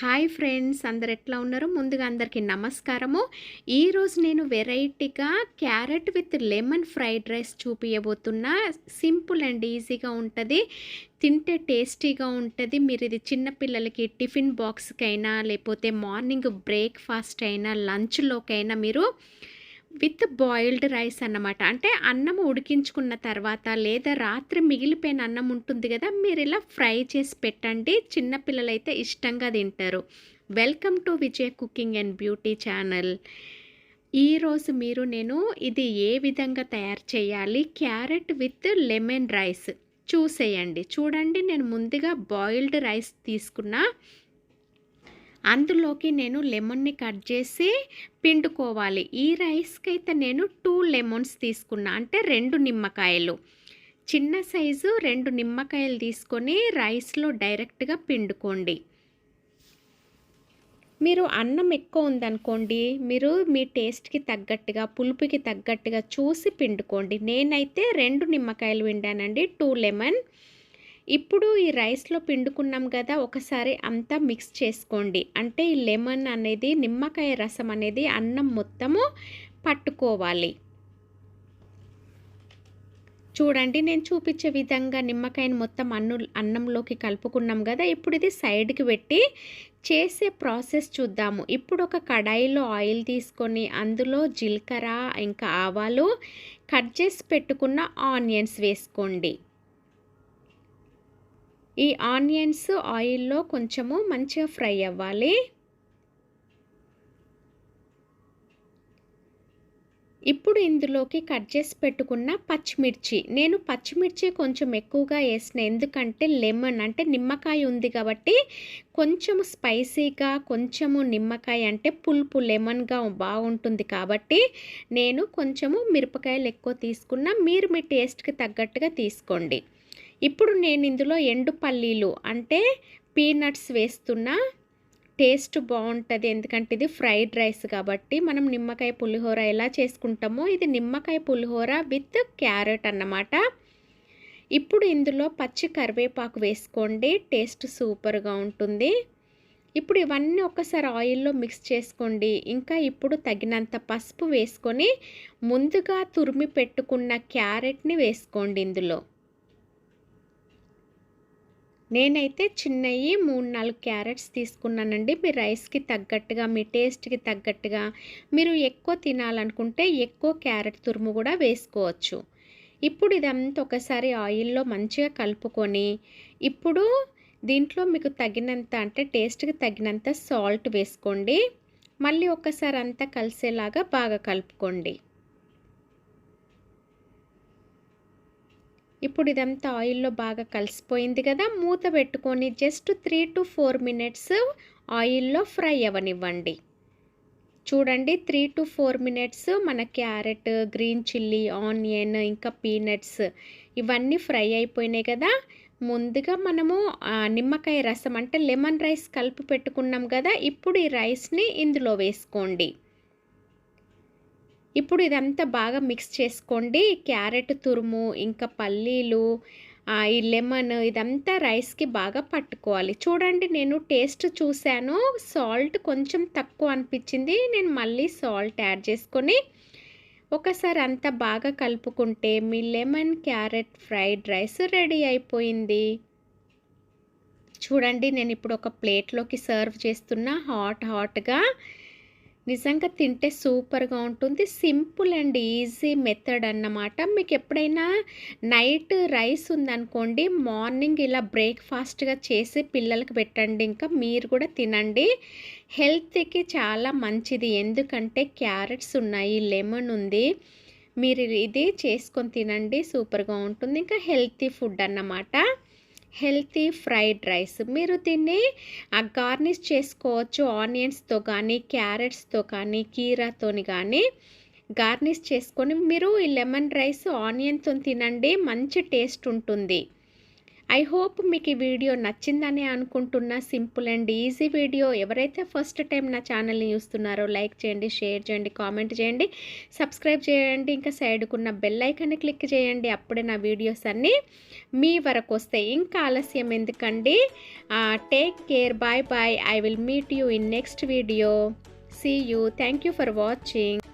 Hi friends అందరు ఎట్లా ఉన్నారు? ముందుగా అందరికీ నమస్కారము. ఈరోజు నేను వెరైటీగా carrot with lemon fried rice చూపించబోతున్నా simple and ఈజీగా ఉంటుంది. తింటే టేస్టీగా ఉంటుంది. మీరు ఇది చిన్నపిల్లలకి టిఫిన్ బాక్స్కైనా లేకపోతే మార్నింగ్ బ్రేక్ఫాస్ట్ అయినా లంచ్లోకైనా మీరు విత్ బాయిల్డ్ రైస్ అన్నమాట. అంటే అన్నం ఉడికించుకున్న తర్వాత లేదా రాత్రి మిగిలిపోయిన అన్నం ఉంటుంది కదా మీరు ఇలా ఫ్రై చేసి పెట్టండి. చిన్నపిల్లలైతే ఇష్టంగా తింటారు. Welcome to Vijay cooking and beauty channel. ఈరోజు మీరు నేను ఇది ఏ విధంగా తయారు చేయాలి? Carrot with lemon rice. చూసేయండి. చూడండి నేను ముందుగా బాయిల్డ్ రైస్ తీసుకున్నా. అందులోకి నేను లెమన్ని కట్ చేసి పిండుకోవాలి. ఈ రైస్కి అయితే నేను టూ లెమన్స్ తీసుకున్నా. అంటే రెండు నిమ్మకాయలు. చిన్న సైజు రెండు నిమ్మకాయలు తీసుకొని రైస్లో డైరెక్ట్గా పిండుకోండి. మీరు అన్నం ఎక్కువ ఉందనుకోండి మీరు మీ టేస్ట్కి తగ్గట్టుగా పులుపుకి తగ్గట్టుగా చూసి పిండుకోండి. నేనైతే రెండు నిమ్మకాయలు పిండానండి టూ లెమన్. ఇప్పుడు ఈ రైస్లో పిండుకున్నాం కదా ఒకసారి అంతా మిక్స్ చేసుకోండి. అంటే ఈ లెమన్ అనేది నిమ్మకాయ రసం అనేది అన్నం మొత్తము పట్టుకోవాలి. చూడండి నేను చూపించే విధంగా నిమ్మకాయని మొత్తం అన్ను అన్నంలోకి కలుపుకున్నాం కదా ఇప్పుడు ఇది సైడ్కి పెట్టి చేసే ప్రాసెస్ చూద్దాము. ఇప్పుడు ఒక కడాయిలో ఆయిల్ తీసుకొని అందులో జీలకర్ర ఇంకా ఆవాలు కట్ చేసి పెట్టుకున్న ఆనియన్స్ వేసుకోండి. ఈ ఆనియన్స్ ఆయిల్లో కొంచెము మంచిగా ఫ్రై అవ్వాలి. ఇప్పుడు ఇందులోకి కట్ చేసి పెట్టుకున్న పచ్చిమిర్చి. నేను పచ్చిమిర్చి కొంచెం ఎక్కువగా వేసిన ఎందుకంటే లెమన్ అంటే నిమ్మకాయ ఉంది కాబట్టి కొంచెం స్పైసీగా కొంచెము నిమ్మకాయ అంటే పులుపు లెమన్గా బాగుంటుంది కాబట్టి నేను కొంచెము మిరపకాయలు ఎక్కువ తీసుకున్న మీరు మీ టేస్ట్కి తగ్గట్టుగా తీసుకోండి. ఇప్పుడు నేను ఇందులో ఎండు పల్లీలు అంటే పీనట్స్ వేస్తున్నా టేస్ట్ బాగుంటుంది. ఎందుకంటే ఇది ఫ్రైడ్ రైస్ కాబట్టి మనం నిమ్మకాయ పులిహోర ఎలా చేసుకుంటామో ఇది నిమ్మకాయ పులిహోర విత్ క్యారెట్ అన్నమాట. ఇప్పుడు ఇందులో పచ్చి కరివేపాకు వేసుకోండి టేస్ట్ సూపర్గా ఉంటుంది. ఇప్పుడు ఇవన్నీ ఒకసారి ఆయిల్లో మిక్స్ చేసుకోండి. ఇంకా ఇప్పుడు తగినంత పసుపు వేసుకొని ముందుగా తురిమి పెట్టుకున్న క్యారెట్ని వేసుకోండి ఇందులో. నేనైతే చిన్నవి మూడు నాలుగు క్యారెట్స్ తీసుకున్నానండి. మీ రైస్కి తగ్గట్టుగా మీ టేస్ట్కి తగ్గట్టుగా మీరు ఎక్కువ తినాలనుకుంటే ఎక్కువ క్యారెట్ తురుము కూడా వేసుకోవచ్చు. ఇప్పుడు ఇదంతా ఒకసారి ఆయిల్లో మంచిగా కలుపుకొని ఇప్పుడు దీంట్లో మీకు తగినంత అంటే టేస్ట్కి తగినంత సాల్ట్ వేసుకోండి. మళ్ళీ ఒకసారి అంతా కలిసేలాగా బాగా కలుపుకోండి. ఇప్పుడు ఇదంతా ఆయిల్లో బాగా కలిసిపోయింది కదా మూత పెట్టుకొని just three to four minutes ఆయిల్లో ఫ్రై అవ్వనివ్వండి చూడండి త్రీ టు ఫోర్ మినిట్స్ మన క్యారెట్ గ్రీన్ చిల్లీ ఆనియన్ ఇంకా పీనట్స్ ఇవన్నీ ఫ్రై అయిపోయినాయి కదా. ముందుగా మనము నిమ్మకాయ రసం అంటే లెమన్ రైస్ కలిపి పెట్టుకున్నాం కదా ఇప్పుడు ఈ రైస్ని ఇందులో వేసుకోండి. ఇప్పుడు ఇదంతా బాగా మిక్స్ చేసుకోండి. క్యారెట్ తురుము ఇంకా పల్లీలు ఈ లెమన్ ఇదంతా రైస్కి బాగా పట్టుకోవాలి. చూడండి నేను టేస్ట్ చూశాను. సాల్ట్ కొంచెం తక్కువ అనిపించింది. నేను మళ్ళీ సాల్ట్ యాడ్ చేసుకొని ఒకసారి అంతా బాగా కలుపుకుంటే మీ lemon carrot fried rice ready అయిపోయింది. చూడండి నేను ఇప్పుడు ఒక ప్లేట్లోకి సర్వ్ చేస్తున్నా హాట్ హాట్గా నిజంగా తింటే సూపర్గా ఉంటుంది. సింపుల్ అండ్ ఈజీ మెథడ్ అన్నమాట. మీకు ఎప్పుడైనా నైట్ రైస్ ఉందనుకోండి మార్నింగ్ ఇలా బ్రేక్ఫాస్ట్గా చేసి పిల్లలకు పెట్టండి. ఇంకా మీరు కూడా తినండి. హెల్త్కి చాలా మంచిది. ఎందుకంటే క్యారెట్స్ ఉన్నాయి లెమన్ ఉంది. మీరు ఇది చేసుకొని తినండి. సూపర్గా ఉంటుంది. ఇంకా హెల్తీ ఫుడ్ అన్నమాట. Healthy fried rice. మీరు దీన్ని గార్నిష్ చేసుకోవచ్చు. ఆనియన్స్తో కానీ క్యారెట్స్తో కానీ కీరాతోని కానీ గార్నిష్ చేసుకొని మీరు ఈ లెమన్ రైస్ ఆనియన్తో తినండి. మంచి టేస్ట్ ఉంటుంది. ఐ హోప్ మీకు ఈ వీడియో నచ్చిందని అనుకుంటున్న. సింపుల్ అండ్ ఈజీ వీడియో ఎవరైతే ఫస్ట్ టైం నా ఛానల్ని చూస్తున్నారో లైక్ చేయండి షేర్ చేయండి కామెంట్ చేయండి. సబ్స్క్రైబ్ చేయండి. ఇంకా సైడ్కున్న బెల్ ఐకాన్ని క్లిక్ చేయండి. అప్పుడే నా వీడియోస్ అన్నీ మీ వరకు వస్తాయి. ఇంకా ఆలస్యం ఎందుకండి? Take care bye bye I will meet you in next video see you thank you for watching